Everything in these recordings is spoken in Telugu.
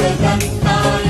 Adelantado.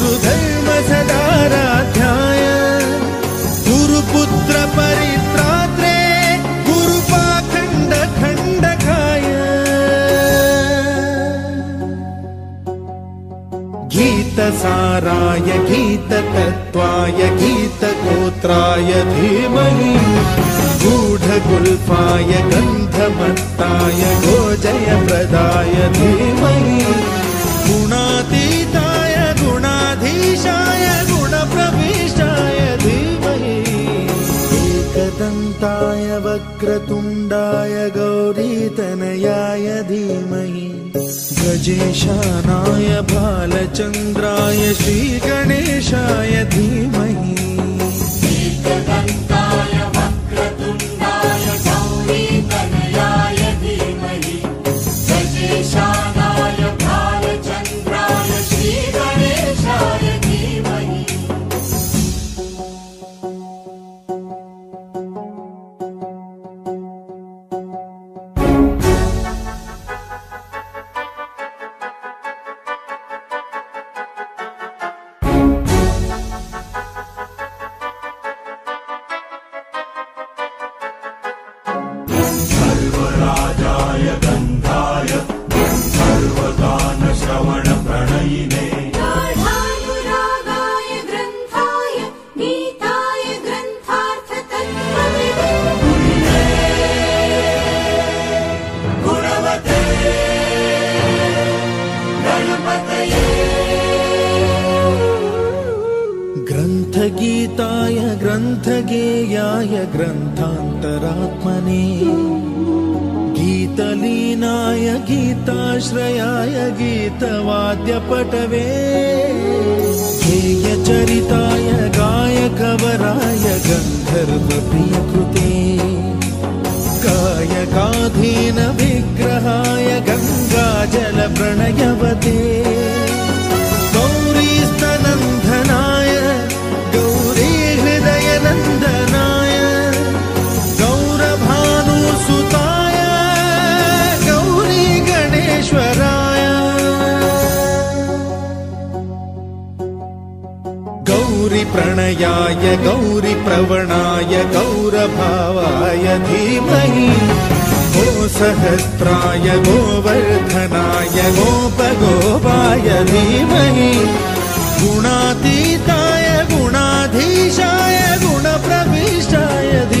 गुरुधर्म सदाराध्याय गुरुपुत्र परित्रात्रे गुरुपाखण्ड खण्डकाय गीतसाराय गीततत्त्वाय गौरीतनयाय धीमहि गजेशानाय भालचन्द्राय श्रीगणेशाय धीमहि गीताश्रयाय गीतवाद्यपटवे गेयचरिताय गायकवराय गन्धर्वप्रियकृते कायकाधीन विग्रहाय गङ्गाजलप्रणयवते गौरीस्तनन्दनाय गौरि प्रणयाय गौरि प्रवणाय गौरभावाय धीमहि गोसहस्राय गोवर्धनाय गोपगोपाय धीमहि गुणातीताय गुणाधीशाय गुणप्रविष्टाय धीमहि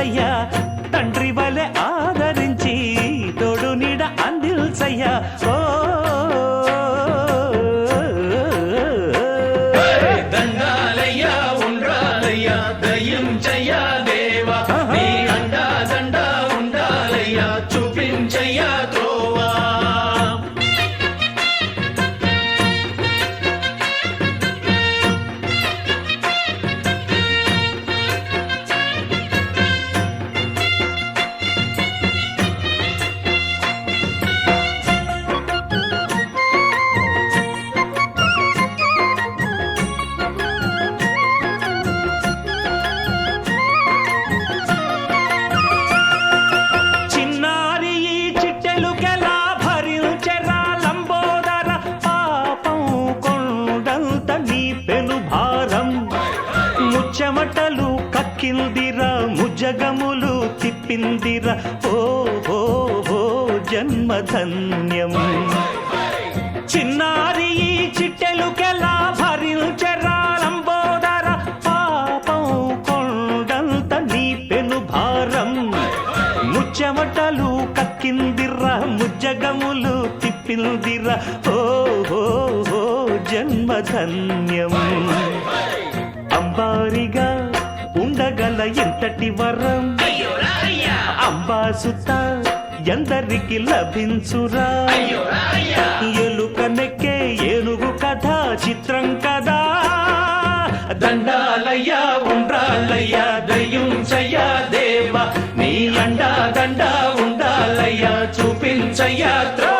செய்ய మందిర ఓ ఓ ఓ జన్మధన్యం. చిన్నారి ఈ చిట్టెలుకెలా భరించెరా? లంబోదర పాపం కొండంత నీ పెను భారం. ముచ్చమటలు కక్కిందిర్రా ముజ్జగములు తిప్పిందిరా ఓ ఓ ఓ జన్మధన్యం. అంబారిగా ఉండగల ఎంతటి వరం? అంబాసుత ఎందరికి లభించురా? ఎలుక నెక్కే ఏనుగు కథ చిత్రం కదా? దండాలయ్యా ఉండ్రాలయ్యా దయ్యం చెయ్య దేవా. నీ అండా దండ ఉండాలయ్యా చూపించయ్యా త్రోవా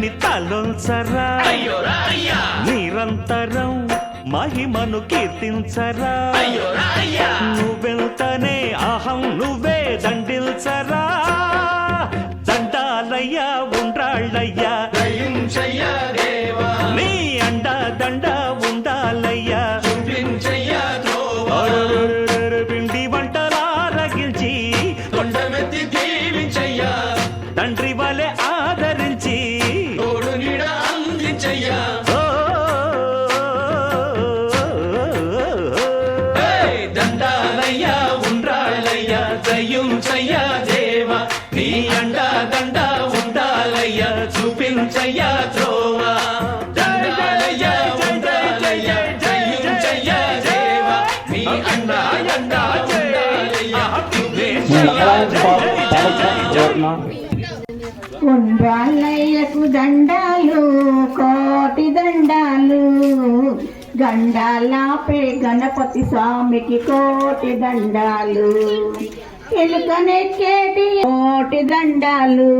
నినుగని తలొల్సరా నిరంతరం మహిమను కీర్తించరా? నువ్వెళ్తనే అహం నువ్వే దండిల్చరా? చూపించయ్యా దండాలు కోటి దండాలు గండాలాపే గణపతి స్వామికి కోటి దండాలు. ఎలుకనెక్కేటి కోటి దండాలు.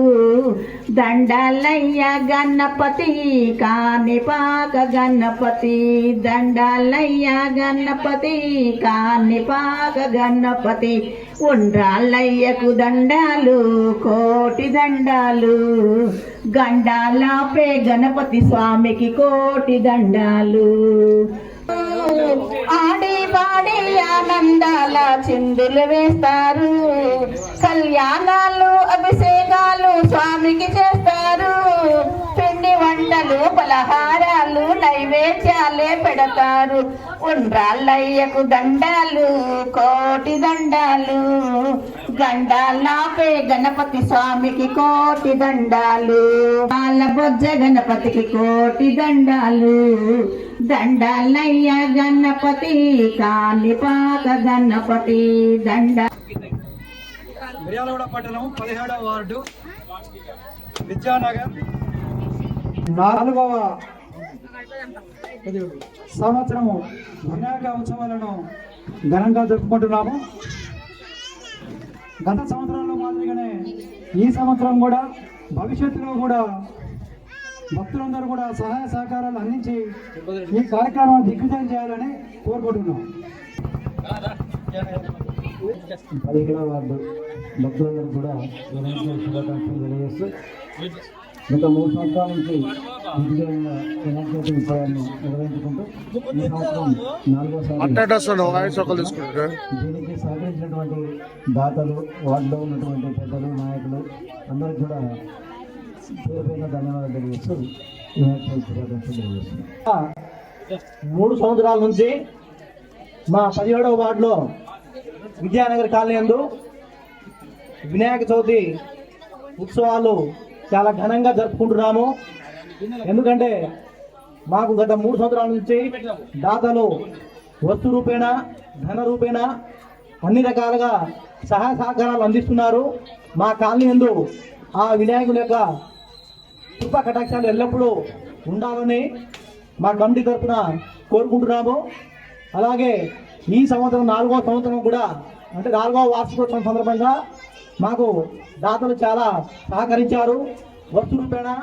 దండాలయ్య గణపతి కానిపాక గణపతి. దండాలయ్య గణపతి కానిపాక గణపతి. ఉండ్రాళ్ళయ్యకు దండాలు కోటి దండాలు. గండాలాపే గణపతి స్వామికి కోటి దండాలు. ఆడి పాడి ఆనందాల చిందులు వేస్తారు. కళ్యాణాలు అభిషేకాలు స్వామికి చేస్తారు. పిండి వంటలు పలహారాలు నైవేద్యాలే పెడతారు. ఉండ్రాళ్ళయ్యకు దండాలు కోటి దండాలు. గండాలాపే గణపతి స్వామికి కోటి దండాలు. వాళ్ళ బొజ్జ గణపతికి కోటి దండాలు. దండాలయ్య గణపతి కాలిపాత గణపతి దండ. మిర్యాలగూడ పట్టణం పదిహేడవ వార్డు విద్యానగర్. నాలుగవ సంవత్సరము వినాయక ఉత్సవాలను ఘనంగా జరుపుకుంటున్నాము. గత సంవత్సరంలో మాదిరిగానే ఈ సంవత్సరం కూడా భవిష్యత్తులో కూడా భక్తులందరూ కూడా సహాయ సహకారాలు అందించి ఈ కార్యక్రమాన్ని దిగ్విజయం చేయాలని కోరుకుంటున్నాం. పదిహేడవ భక్తులందరూ కూడా శుభాకాంక్షలు తెలియజేస్తూ గత మూడు సంవత్సరాల నుంచి నిర్వహించుకుంటూ ఈ సంవత్సరం దీనికి సహకరించినటువంటి దాతలు వార్డులో ఉన్నటువంటి పెద్దలు నాయకులు అందరికి కూడా పేరు పైన ధన్యవాదాలు తెలియజేస్తూ మూడు సంవత్సరాల నుంచి మా పదిహేడవ వార్డులో విద్యానగర్ కాలనీ యందు వినాయక చవితి ఉత్సవాలు చాలా ఘనంగా జరుపుకుంటున్నాము. ఎందుకంటే మాకు గత మూడు సంవత్సరాల నుంచి దాతలు వస్తు రూపేణ ధన రూపేణ అన్ని రకాలుగా సహాయ సహకారాలు అందిస్తున్నారు. మా కాలనీ ఎందు ఆ వినాయకుని యొక్క కృప కటాక్షాలు ఎల్లప్పుడూ ఉండాలని మా కమిటీ తరఫున కోరుకుంటున్నాము. అలాగే ఈ సంవత్సరం నాలుగో సంవత్సరం కూడా అంటే నాలుగవ వార్షికోత్సవం సందర్భంగా మాకు దాతలు చాలా సహకరించారు. వస్తు రూపేణ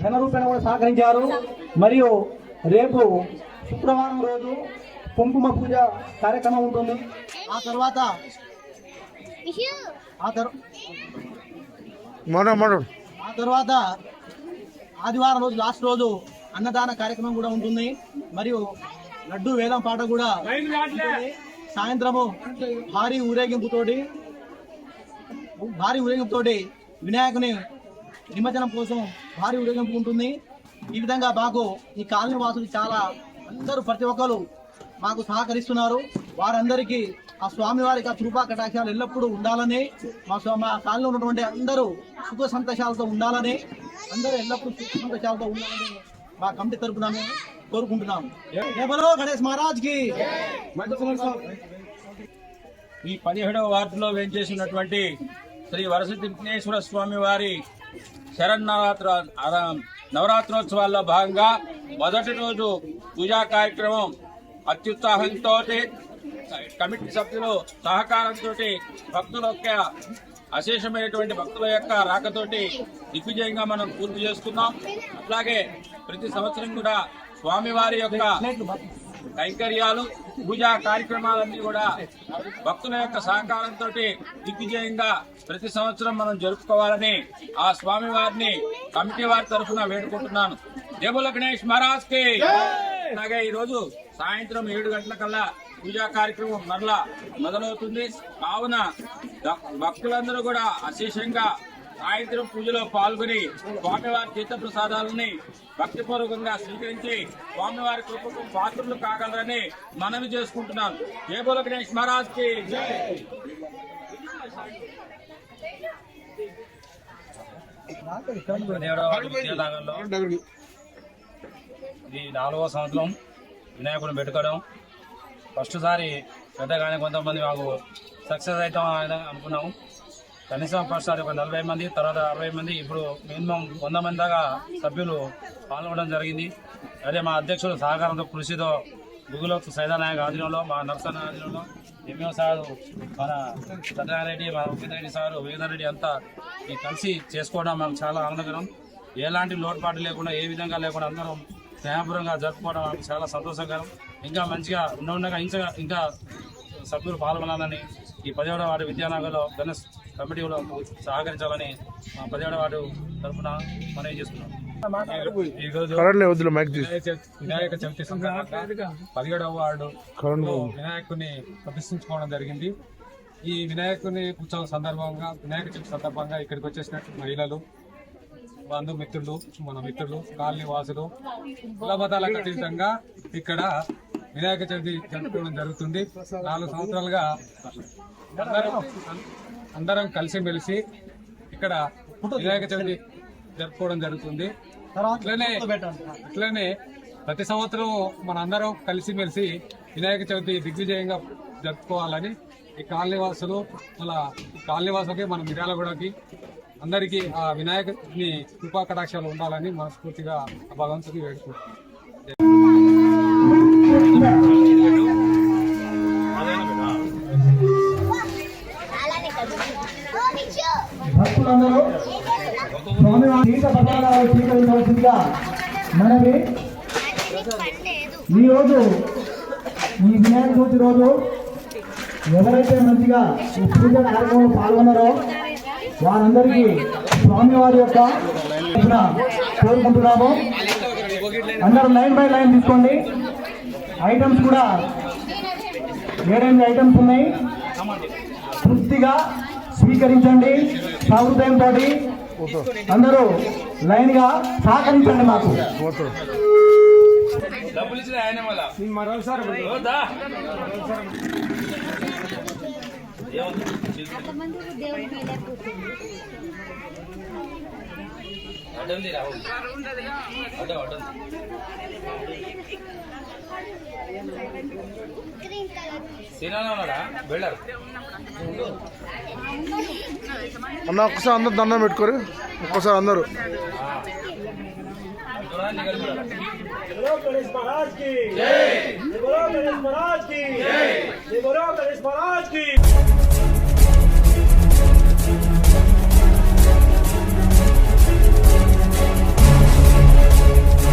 ధన రూపేణ కూడా సహకరించారు. మరియు రేపు శుక్రవారం రోజు కుంకుమ పూజ కార్యక్రమం ఉంటుంది. ఆ తర్వాత ఆ తర్వా- ఆ తర్వాత ఆదివారం రోజు లాస్ట్ రోజు అన్నదాన కార్యక్రమం కూడా ఉంటుంది. మరియు లడ్డు వేదం పాట కూడా. సాయంత్రము భారీ ఊరేగింపుతోటి భారీ ఊరేగింపుతోటి వినాయకుని నిమజ్జనం కోసం భారీ ఊరేగింపు ఉంటుంది. ఈ విధంగా మాకు ఈ కాలనీ వాసులు చాలా అందరూ ప్రతి ఒక్కరు మాకు సహకరిస్తున్నారు. వారందరికీ ఆ స్వామివారికి ఆ కృపా కటాక్షాలు ఎల్లప్పుడూ ఉండాలని మా స్వా- మా కాలనీలో ఉన్నటువంటి అందరూ సుఖ సంతోషాలతో ఉండాలని అందరూ ఎల్లప్పుడూ సుఖ సంతోషాలతో ఉండాలని మా కమిటీ తరపున కోరుకుంటున్నాము. కోరుకుంటున్నాం గణేష్ మహారాజ్కి! ఈ పదిహేడవ వార్డులో వేయించేసినటువంటి శ్రీ వరస విఘ్నేశ్వర స్వామి వారి శరన్నవరాత్ర నవరాత్రోత్సవాల్లో భాగంగా మొదటి రోజు పూజా కార్యక్రమం అత్యుత్సాహంతో కమిటీ సభ్యులు సహకారంతో భక్తుల యొక్క అశేషమైనటువంటి భక్తుల యొక్క రాకతోటి దిగ్విజయంగా మనం పూర్తి చేసుకున్నాం. అట్లాగే ప్రతి సంవత్సరం కూడా స్వామివారి యొక్క కైంకర్యాలు పూజా కార్యక్రమాలన్నీ కూడా భక్తుల యొక్క సహకారంతో దిగ్విజయంగా ప్రతి సంవత్సరం మనం జరుపుకోవాలని ఆ స్వామి వారిని కమిటీ వారి తరఫున వేడుకుంటున్నాను. దేవుల గణేష్ మహారాజ్కి. అలాగే ఈ రోజు సాయంత్రం ఏడు గంటలకల్లా పూజా కార్యక్రమం మరలా మొదలవుతుంది. కావున భక్తులందరూ కూడా అశేషంగా సాయంత్రం పూజలో పాల్గొని స్వామివారి తీర్థ ప్రసాదాలని భక్తిపూర్వకంగా స్వీకరించి స్వామివారి కృపకు పాత్రలు కాగలరని మనవి చేసుకుంటున్నాను జయబోల గణేష్ మహారాజ్కి ఇది నాలుగో సంవత్సరం వినాయకుడిని పెట్టుకోవడం. ఫస్ట్ సారి పెద్దగానే కొంతమంది మాకు సక్సెస్ అవుతాం అనుకున్నాము కనీసం ఫస్ట్ అది ఒక నలభై మంది తర్వాత అరవై మంది ఇప్పుడు మినిమం వంద మంది దాకా సభ్యులు పాల్గొనడం జరిగింది. అదే మా అధ్యక్షుడు సహకారంతో కృషితో గుగులో సైదానాయక ఆధ్వర్యంలో మా నరసన్న ఆధ్వర్యంలో ఎంఏ సారు మన సత్యనారాయణ మన ఉపేంద్రెడ్డి సారు వేదర్ రెడ్డి అంతా ఈ కలిసి చేసుకోవడం మాకు చాలా ఆనందకరం. ఎలాంటి లోటుపాటు లేకుండా ఏ విధంగా లేకుండా అందరం స్నేహపూర్వకంగా జరుపుకోవడం మాకు చాలా సంతోషకరం. ఇంకా మంచిగా ఉన్న ఉండగా ఇంకా ఇంకా సభ్యులు పాల్గొనాలని ఈ పదిహేడవ వాడి విద్యానగర్లో గణేష్ కమిటీలో సహకరించాలని మా పదిహేడవ వార్డు తరఫున మనవి చేసుకున్నాం ఈరోజు వినాయక చవితి- వినాయక చవితి సందర్భంగా పదిహేడవ వార్డు వినాయకుని ప్రతిష్ఠించుకోవడం జరిగింది. ఈ వినాయకుని ఉత్సవం సందర్భంగా వినాయక చవితి సందర్భంగా ఇక్కడికి వచ్చేసినట్టు మహిళలు బంధుమిత్రులు మన మిత్రులు కాలనీ వాసులు కుల మతాలకు అతీతంగా ఇక్కడ వినాయక చవితి జరుపుకోవడం జరుగుతుంది. నాలుగు సంవత్సరాలుగా అందరం అందరం కలిసిమెలిసి ఇక్కడ వినాయక చవితి జరుపుకోవడం జరుగుతుంది. ఇట్లనే ఇట్లనే ప్రతి సంవత్సరం మనందరం కలిసిమెలిసి వినాయక చవితి దిగ్విజయంగా జరుపుకోవాలని ఈ కాలనీవాసులు మన కాలనీవాసులకి మన మిర్యాలగూడకి అందరికీ ఆ వినాయకుని కృపా కటాక్షాలు ఉండాలని మనస్ఫూర్తిగా భగవంతుడికి వేడుకుంటున్నాం. భక్తులందరూ స్వామివారి తీర్థ ప్రసాదాలు స్వీకరించవలసిందిగా మనవి. ఈ రోజు ఈ వినాయక చవితి రోజు ఎవరైతే మంచిగా ఈ పూజ కార్యక్రమంలో పాల్గొన్నారో వారందరికీ స్వామివారి యొక్క కోరుకుంటున్నాము. అందరూ లైన్ బై లైన్ తీసుకోండి. ఐటమ్స్ కూడా ఏడెనిమిది ఐటమ్స్ ఉన్నాయి. తృప్తిగా స్వీకరించండి. సహృదయంతో అందరూ లైన్గా సహకరించండి మాకు. డబ్బులు ఇచ్చిన ఆయన మళ్ళా దా. అడ్డం. అడ్డం, ఉన్నాడా? వెళ్ళారు అన్న ఒక్కసారి అందరు దండం పెట్టుకోరు ఒక్కసారి అందరూ. గణేష్